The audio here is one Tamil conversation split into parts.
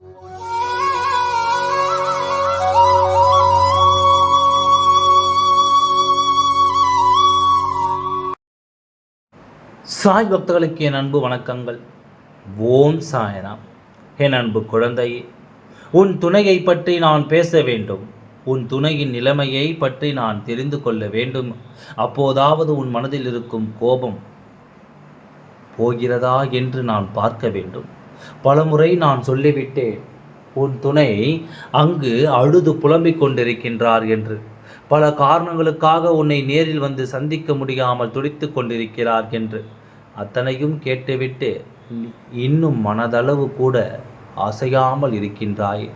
சாய் பக்தர்களுக்கு என் அன்பு வணக்கங்கள். ஓம் சாயராம். என் அன்பு குழந்தையே உன் துணையை பற்றி நான் பேச வேண்டும். உன் துணையின் நிலைமையை பற்றி நான் தெரிந்து கொள்ள வேண்டும். அப்போதாவது உன் மனதில் இருக்கும் கோபம் போகிறதா என்று நான் பார்க்க வேண்டும். பலமுறை நான் சொல்லிவிட்டேன் உன் துணை அங்கு அழுது புலம்பிக் கொண்டிருக்கின்றார் என்று. பல காரணங்களுக்காக உன்னை நேரில் வந்து சந்திக்க முடியாமல் துடித்துக் கொண்டிருக்கிறார் என்று. அத்தனையும் கேட்டுவிட்டு இன்னும் மனதளவு கூட அசையாமல் இருக்கின்றாய்.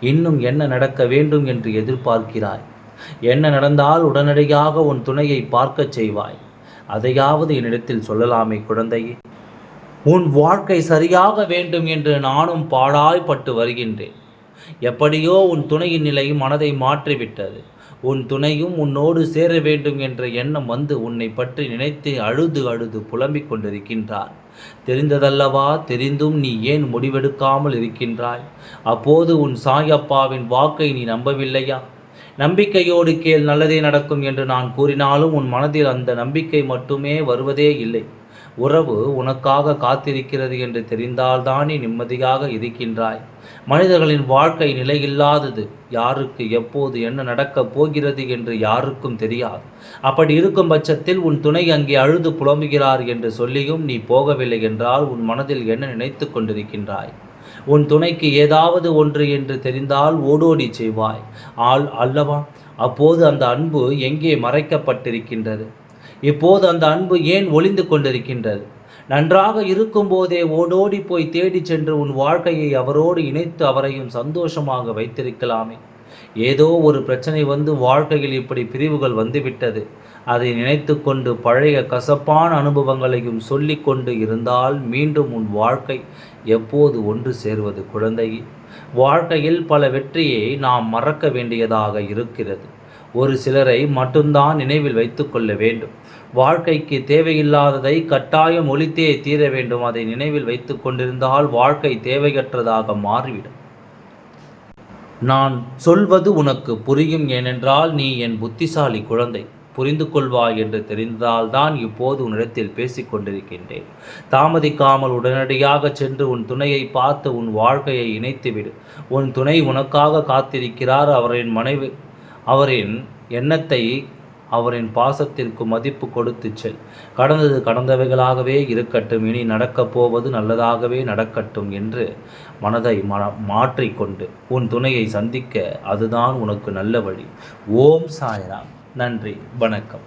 இன்னும் என்ன நடக்க வேண்டும் என்று எதிர்பார்க்கிறாய். என்ன நடந்தால் உடனடியாக உன் துணையை பார்க்கச் செய்வாய். அதையாவது என்னிடத்தில் சொல்லலாமே குழந்தையே. உன் வாழ்க்கை சரியாக வேண்டும் என்று நானும் பாடாய்ப்பட்டு வருகின்றேன். எப்படியோ உன் துணையின் நிலை மனதை மாற்றிவிட்டது. உன் துணையும் உன்னோடு சேர வேண்டும் என்ற எண்ணம் வந்து உன்னை பற்றி நினைத்து அழுது அழுது புலம்பிக் கொண்டிருக்கின்றார். தெரிந்ததல்லவா? தெரிந்தும் நீ ஏன் முடிவெடுக்காமல் இருக்கின்றாய்? அப்போது உன் சாயப்பாவின் வாக்கை நீ நம்பவில்லையா? நம்பிக்கையோடு கேள் நல்லதே நடக்கும் என்று நான் கூறினாலும் உன் மனதில் அந்த நம்பிக்கை மட்டுமே வருவதே இல்லை. உறவு உனக்காக காத்திருக்கிறது என்று தெரிந்தால்தானே நிம்மதியாக இருக்கின்றாய். மனிதர்களின் வாழ்க்கை நிலையில்லாதது. யாருக்கு எப்போது என்ன நடக்கப் போகிறது என்று யாருக்கும் தெரியாது. அப்படி இருக்கும் பட்சத்தில் உன் துணை அங்கே அழுது புலம்புகிறார் என்று சொல்லியும் நீ போகவில்லை என்றால் உன் மனதில் என்ன நினைத்து கொண்டிருக்கின்றாய்? உன் துணைக்கு ஏதாவது ஒன்று என்று தெரிந்தால் ஓடோடி செய்வாய். ஆள் அல்லவா? அப்போது அந்த அன்பு எங்கே மறைக்கப்பட்டிருக்கின்றது? இப்போது அந்த அன்பு ஏன் ஒளிந்து கொண்டிருக்கின்றது? நன்றாக இருக்கும்போதே ஓடோடி போய் தேடிச் சென்று உன் வாழ்க்கையை அவரோடு இணைத்து அவரையும் சந்தோஷமாக வைத்திருக்கலாமே. ஏதோ ஒரு பிரச்சனை வந்து வாழ்க்கையில் இப்படி பிரிவுகள் வந்துவிட்டது. அதை நினைத்து கொண்டு பழைய கசப்பான அனுபவங்களையும் சொல்லி கொண்டு இருந்தால் மீண்டும் உன் வாழ்க்கை எப்போது ஒன்று சேர்வது குழந்தை வாழ்க்கையில் பல வெற்றியை நாம் மறக்க வேண்டியதாக இருக்கிறது. ஒரு சிலரை மட்டும்தான் நினைவில் வைத்துக்கொள்ள வேண்டும். வாழ்க்கைக்கு தேவையில்லாததை கட்டாயம் ஒழித்தே தீர வேண்டும். அதை நினைவில் வைத்து கொண்டிருந்தால் வாழ்க்கை தேவையற்றதாக மாறிவிடும். நான் சொல்வது உனக்கு புரியும் ஏனென்றால் நீ என் புத்திசாலி குழந்தை. புரிந்து கொள்வாய் என்று தெரிந்தால்தான் இப்போது உன்னிடத்தில் பேசிக் கொண்டிருக்கின்றேன். தாமதிக்காமல் உடனடியாக சென்று உன் துணையை பார்த்து உன் வாழ்க்கையை இணைத்துவிடு. உன் துணை உனக்காக காத்திருக்கிறார். அவரின் மனைவி அவரின் எண்ணத்தை அவரின் பாசத்திற்கு மதிப்பு கொடுத்து செல். கடந்தது கடந்தவைகளாகவே இருக்கட்டும் இனி நடக்கப் போவது நல்லதாகவே நடக்கட்டும் என்று மனதை மன மாற்றிக்கொண்டு உன் துணையை சந்திக்க அதுதான் உனக்கு நல்ல வழி. ஓம் சாயராம். நன்றி. வணக்கம்.